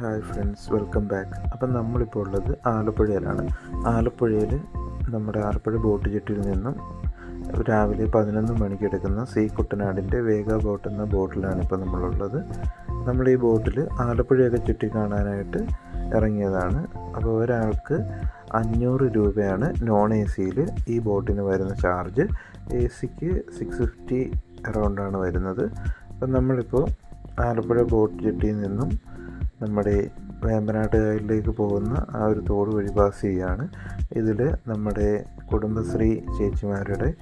Hi friends welcome back. അപ്പം നമ്മളിപ്പോൾ ഉള്ളത് ആലപ്പുഴയിലാണ്. ആലപ്പുഴയിൽ നമ്മുടെ ആലപ്പുഴ ബോട്ട് ജെട്ടിയിൽ നിന്നും രാവിലെ പതിനൊന്ന് മണിക്ക് എടുക്കുന്ന സീ കുട്ടനാടിന്റെ വേഗ ബോട്ട് എന്ന ബോട്ടിലാണ് ഇപ്പോൾ നമ്മളുള്ളത്. നമ്മൾ ഈ ബോട്ടിൽ ആലപ്പുഴയൊക്കെ ചുറ്റി കാണാനായിട്ട് ഇറങ്ങിയതാണ്. അപ്പോൾ ഒരാൾക്ക് അഞ്ഞൂറ് രൂപയാണ് നോൺ എ സിയിൽ ഈ ബോട്ടിന് വരുന്ന ചാർജ്. എ സിക്ക് സിക്സ് ഫിഫ്റ്റി അറൗണ്ടാണ് വരുന്നത്. അപ്പം നമ്മളിപ്പോൾ ആലപ്പുഴ ബോട്ട് ജെട്ടിയിൽ നിന്നും നമ്മുടെ വേമ്പനാട്ട് കായലിലേക്ക് പോകുന്ന ആ ഒരു തോട് വഴി പാസ് ചെയ്യുകയാണ് ഇതിൽ നമ്മുടെ കുടുംബശ്രീ ചേച്ചിമാരുടെ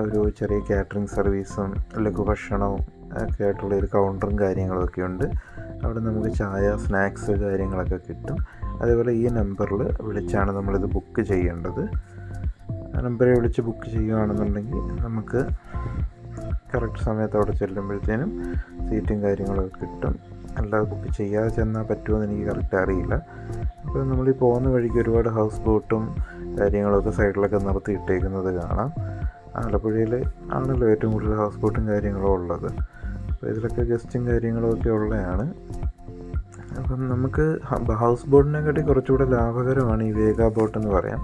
ഒരു ചെറിയ കാറ്ററിംഗ് സർവീസും ലഘുഭക്ഷണവും ഒക്കെ ആയിട്ടുള്ള ഒരു കൗണ്ടറും കാര്യങ്ങളൊക്കെ ഉണ്ട്. അവിടെ നമുക്ക് ചായ സ്നാക്സ് കാര്യങ്ങളൊക്കെ കിട്ടും. അതേപോലെ ഈ നമ്പറിൽ വിളിച്ചാണ് നമ്മളിത് ബുക്ക് ചെയ്യേണ്ടത്. നമ്പറെ വിളിച്ച് ബുക്ക് ചെയ്യുകയാണെന്നുണ്ടെങ്കിൽ നമുക്ക് കറക്റ്റ് സമയത്ത് അവിടെ ചെല്ലുമ്പോഴത്തേനും സീറ്റും കാര്യങ്ങളൊക്കെ കിട്ടും. അല്ലാതെ ബുക്ക് ചെയ്യാതെ ചെന്നാൽ പറ്റുമോ എന്ന് എനിക്ക് കറക്റ്റ് അറിയില്ല. അപ്പോൾ നമ്മൾ ഈ പോകുന്ന വഴിക്ക് ഒരുപാട് ഹൗസ് ബോട്ടും കാര്യങ്ങളൊക്കെ സൈഡിലൊക്കെ നിർത്തി ഇട്ടേക്കുന്നത് കാണാം. ആലപ്പുഴയിൽ ആണല്ലോ ഏറ്റവും കൂടുതൽ ഹൗസ് ബോട്ടും കാര്യങ്ങളും ഉള്ളത്. അപ്പോൾ ഇതിലൊക്കെ ഗസ്റ്റും കാര്യങ്ങളും ഒക്കെ ഉള്ളതാണ്. അപ്പം നമുക്ക് ഹൗസ് ബോട്ടിനെക്കാട്ടി കുറച്ചുകൂടെ ലാഭകരമാണ് ഈ വേഗ ബോട്ട് എന്ന് പറയാം.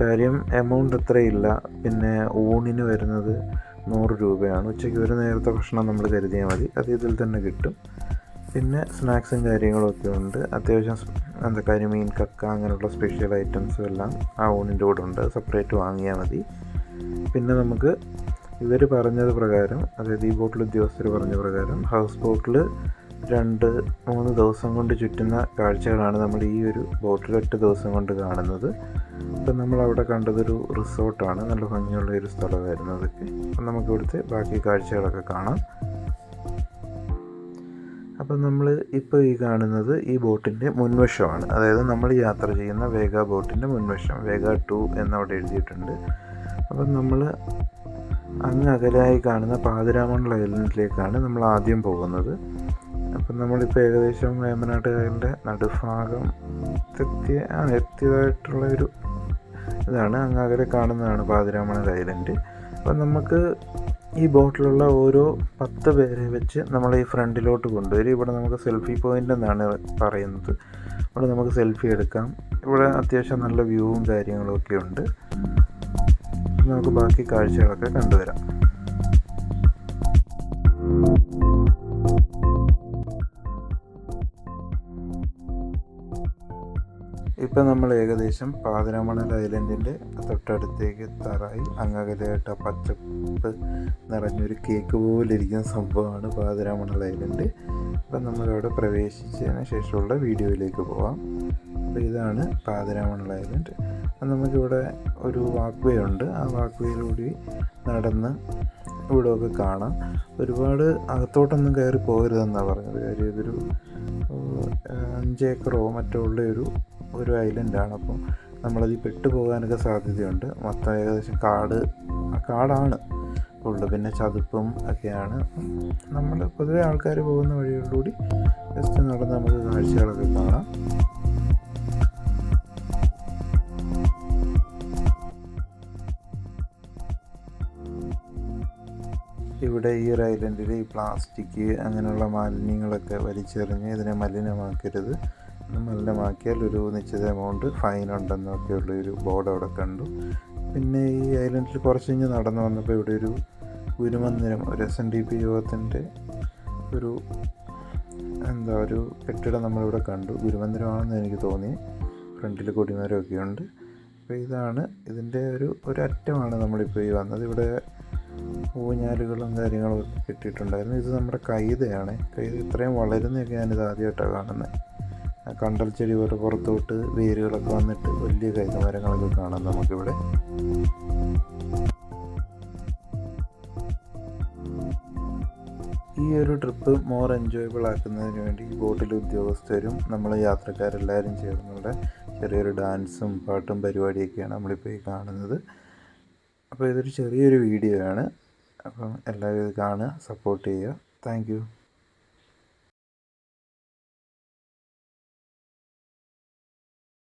കാര്യം എമൗണ്ട് അത്രയില്ല. പിന്നെ ഊണിന് വരുന്നത് നൂറ് രൂപയാണ്. ഉച്ചയ്ക്ക് ഒരു നേരത്തെ ഭക്ഷണം നമ്മൾ കരുതിയാൽ മതി. അത് ഇതിൽ തന്നെ കിട്ടും. പിന്നെ സ്നാക്സും കാര്യങ്ങളൊക്കെ ഉണ്ട്. അത്യാവശ്യം എന്താ കരിമീൻ കക്ക അങ്ങനെയുള്ള സ്പെഷ്യൽ ഐറ്റംസും എല്ലാം ആ ഊണിന്റെ കൂടെ ഉണ്ട്. സെപ്പറേറ്റ് വാങ്ങിയാൽ മതി. പിന്നെ നമുക്ക് ഇവർ പറഞ്ഞത് പ്രകാരം അതായത് ഈ ബോട്ടിൽ ഉദ്യോഗസ്ഥർ പറഞ്ഞ പ്രകാരം ഹൗസ് ബോട്ടിൽ രണ്ട് മൂന്ന് ദിവസം കൊണ്ട് ചുറ്റുന്ന കാഴ്ചകളാണ് നമ്മൾ ഈ ഒരു ബോട്ടിൽ ഒറ്റ ദിവസം കൊണ്ട് കാണുന്നത്. അപ്പം നമ്മൾ അവിടെ കണ്ടതൊരു റിസോർട്ടാണ് നല്ല ഭംഗിയുള്ള ഒരു സ്ഥലമായിരുന്നു അതൊക്കെ. അപ്പം നമുക്ക് ഇവിടുത്തെ ബാക്കി കാഴ്ചകളൊക്കെ കാണാം. അപ്പം നമ്മൾ ഇപ്പോൾ ഈ കാണുന്നത് ഈ ബോട്ടിന്റെ മുൻവശമാണ്. അതായത് നമ്മൾ യാത്ര ചെയ്യുന്ന വേഗ ബോട്ടിന്റെ മുൻവശം വേഗ ടു എന്നവിടെ എഴുതിയിട്ടുണ്ട്. അപ്പം നമ്മൾ അങ്ങ് അകലായി കാണുന്ന പാതിരാമൺ ഐലൻഡിലേക്കാണ് നമ്മൾ ആദ്യം പോകുന്നത്. അപ്പം നമ്മളിപ്പോൾ ഏകദേശം വേമ്പനാട്ട് കായലിന്റെ നടുഭാഗം എത്തിയ ആ എത്തിയതായിട്ടുള്ള ഒരു ഇതാണ്. അങ്ങ് അകലെ കാണുന്നതാണ് പാതിരാമണൽ ഐലൻഡ് അപ്പം നമുക്ക് ഈ ബോട്ടിലുള്ള ഓരോ പത്ത് പേരെ വെച്ച് നമ്മൾ ഈ ഫ്രണ്ടിലോട്ട് കൊണ്ടുവരും. ഇവിടെ നമുക്ക് സെൽഫി പോയിന്റ് എന്നാണ് പറയുന്നത്. ഇവിടെ നമുക്ക് സെൽഫി എടുക്കാം. ഇവിടെ അത്യാവശ്യം നല്ല വ്യൂവും കാര്യങ്ങളും ഒക്കെ ഉണ്ട്. നമുക്ക് ബാക്കി കാഴ്ചകളൊക്കെ കണ്ടുവരാം. ഇപ്പം നമ്മൾ ഏകദേശം പാതിരാമണൽ ഐലൻഡിന്റെ തൊട്ടടുത്തേക്ക് തറായി അങ്ങകലെയായിട്ട് ആ പച്ചപ്പ് നിറഞ്ഞൊരു കേക്ക് പോലെ ഇരിക്കുന്ന സംഭവമാണ് പാതിരാമണൽ ഐലൻഡ്. അപ്പം നമ്മളവിടെ പ്രവേശിച്ചതിന് ശേഷമുള്ള വീഡിയോയിലേക്ക് പോവാം. അപ്പോൾ ഇതാണ് പാതിരാമണൽ ഐലൻഡ്. അപ്പം നമുക്കിവിടെ ഒരു വാക്ക് വേ ഉണ്ട്. ആ വാക്ക് വേയിലൂടെ നടന്ന് ഇവിടെയൊക്കെ കാണാം. ഒരുപാട് അകത്തോട്ടൊന്നും കയറി പോകരുതെന്നാണ് പറഞ്ഞത്. കാര്യം ഇതൊരു അഞ്ചേക്കറോ മറ്റോ ഉള്ള ഒരു ഒരു ഐലൻഡാണ് അപ്പം നമ്മളതിൽ പെട്ടുപോകാനൊക്കെ സാധ്യതയുണ്ട്. മൊത്തം ഏകദേശം കാട് കാടാണ് ഉള്ളത്. പിന്നെ ചതുപ്പും ഒക്കെയാണ്. നമ്മൾ പൊതുവെ ആൾക്കാർ പോകുന്ന വഴികളിലൂടി ജസ്റ്റ് നടന്ന് നമുക്ക് കാഴ്ചകളൊക്കെ കാണാം. ഇവിടെ ഈ ഒരു ഐലൻഡിൽ ഈ പ്ലാസ്റ്റിക് അങ്ങനെയുള്ള മാലിന്യങ്ങളൊക്കെ വലിച്ചെറിഞ്ഞ് ഇതിനെ മലിനമാക്കരുത്. മലിനമാക്കിയാൽ ഒരു നിശ്ചിത എമൗണ്ട് ഫൈൻ ഉണ്ടെന്നൊക്കെയുള്ള ഒരു ബോർഡ് അവിടെ കണ്ടു. പിന്നെ ഈ ഐലൻഡിൽ കുറച്ച് കഴിഞ്ഞ് നടന്നു വന്നപ്പോൾ ഇവിടെ ഒരു ഗുരുമന്ദിരം ഒരു എസ് എൻ ഡി പി യോഗത്തിന്റെ ഒരു എന്താ ഒരു കെട്ടിടം നമ്മളിവിടെ കണ്ടു. ഗുരുമന്ദിരമാണെന്ന് എനിക്ക് തോന്നി. ഫ്രണ്ടിൽ കൊടിമരമൊക്കെ ഉണ്ട്. അപ്പോൾ ഇതാണ് ഇതിന്റെ ഒരു ഒരറ്റമാണ് നമ്മളിപ്പോൾ ഈ വന്നത്. ഇവിടെ ഊഞ്ഞാലുകളും കാര്യങ്ങളും ഒക്കെ കെട്ടിയിട്ടുണ്ടായിരുന്നു. ഇത് നമ്മുടെ കൈതയാണ്. കൈത ഇത്രയും വളരുന്നതൊക്കെ ഞാനിത് ആദ്യമായിട്ടാണ് കാണുന്നത്. കണ്ടൽ ചെടി പോലെ പുറത്തോട്ട് വേരുകളൊക്കെ വന്നിട്ട് വലിയ കൈതമരങ്ങളൊക്കെ കാണാം നമുക്കിവിടെ. ഈ ഒരു ട്രിപ്പ് മോർ എൻജോയബിൾ ആക്കുന്നതിന് വേണ്ടി ബോട്ടിലെ ഉദ്യോഗസ്ഥരും നമ്മൾ യാത്രക്കാരെല്ലാവരും ചേർന്നുള്ള ചെറിയൊരു ഡാൻസും പാട്ടും പരിപാടിയൊക്കെയാണ് നമ്മളിപ്പോൾ ഈ കാണുന്നത്. അപ്പോൾ ഇതൊരു ചെറിയൊരു വീഡിയോ ആണ്. അപ്പം എല്ലാവരും ഇത് കാണുക സപ്പോർട്ട് ചെയ്യുക. താങ്ക്